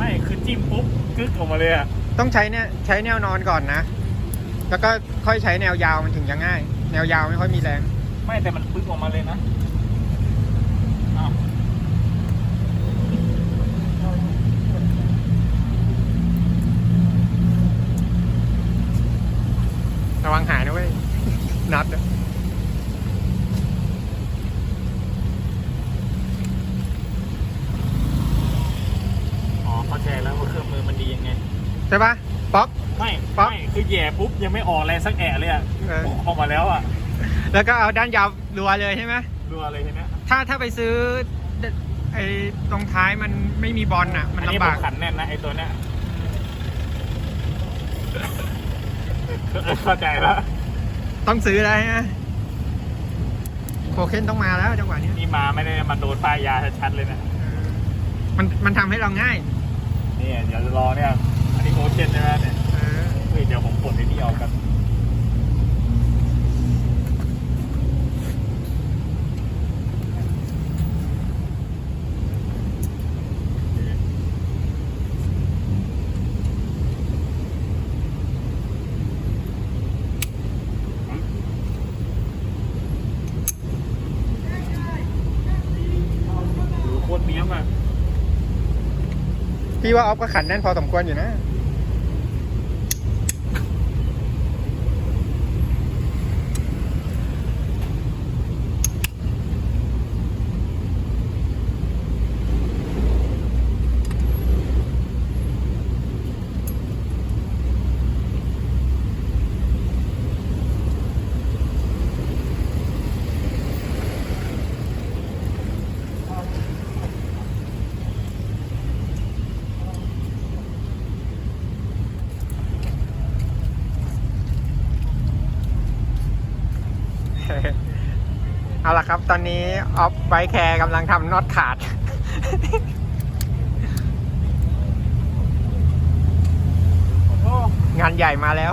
ไม่คือจิ้มปุ๊บกึกออกมาเลยอะต้องใช้เนี่ยใช้แนวนอนก่อนนะ แล้วก็ค่อยใช้แนวยาวมันถึงจะง่าย แนวยาวไม่ค่อยมีแรง ไม่แต่มันปึ๊กออกมาเลยนะอ้าวระวังหายนะเว้ย นัดอะ อ๋อเข้า ใจแล้วว่าเครื่องมือมันดียังไง ใช่ปะป๊อก ไม่ปั๊บ ไม่คือแย่ปุ๊บยังไม่ออกอะไรสักแอะเลยอะเออออกมาแล้วอะแล้วก็เอาด้านยาวรัวเลยใช่ไหมรัวเลยทีเนี้ยถ้าถ้าไปซื้อไอ้ตรงท้ายมันไม่มีบอลอะ มันอันนี้ลำผบามกขันแน่นนะไอตัวเนี้ยเข้าใจแล้วต้องซื้อแล้วฮะโคเคนต้องมาแล้วจังหวะเนี้ยนี่มาไม่ได้มาโดนป้ายยาชัดๆเลยนะเออมันมันทำให้เราง่าย นี่เดี๋ยวจะรอเนี่ย อันนี้โคเชนใช่ไหมเนี่ย เออ เฮ้ยเดี๋ยวผมปลดไอ้นี่ออกกัน ดูโคตรเนี้ยมอะ พี่ว่าออฟก็ขันแน่นพอสมควรอยู่นะ เอาละครับ ตอนนี้ออฟไบแคร์กำลังทำน็อตขาด งานใหญ่มาแล้ว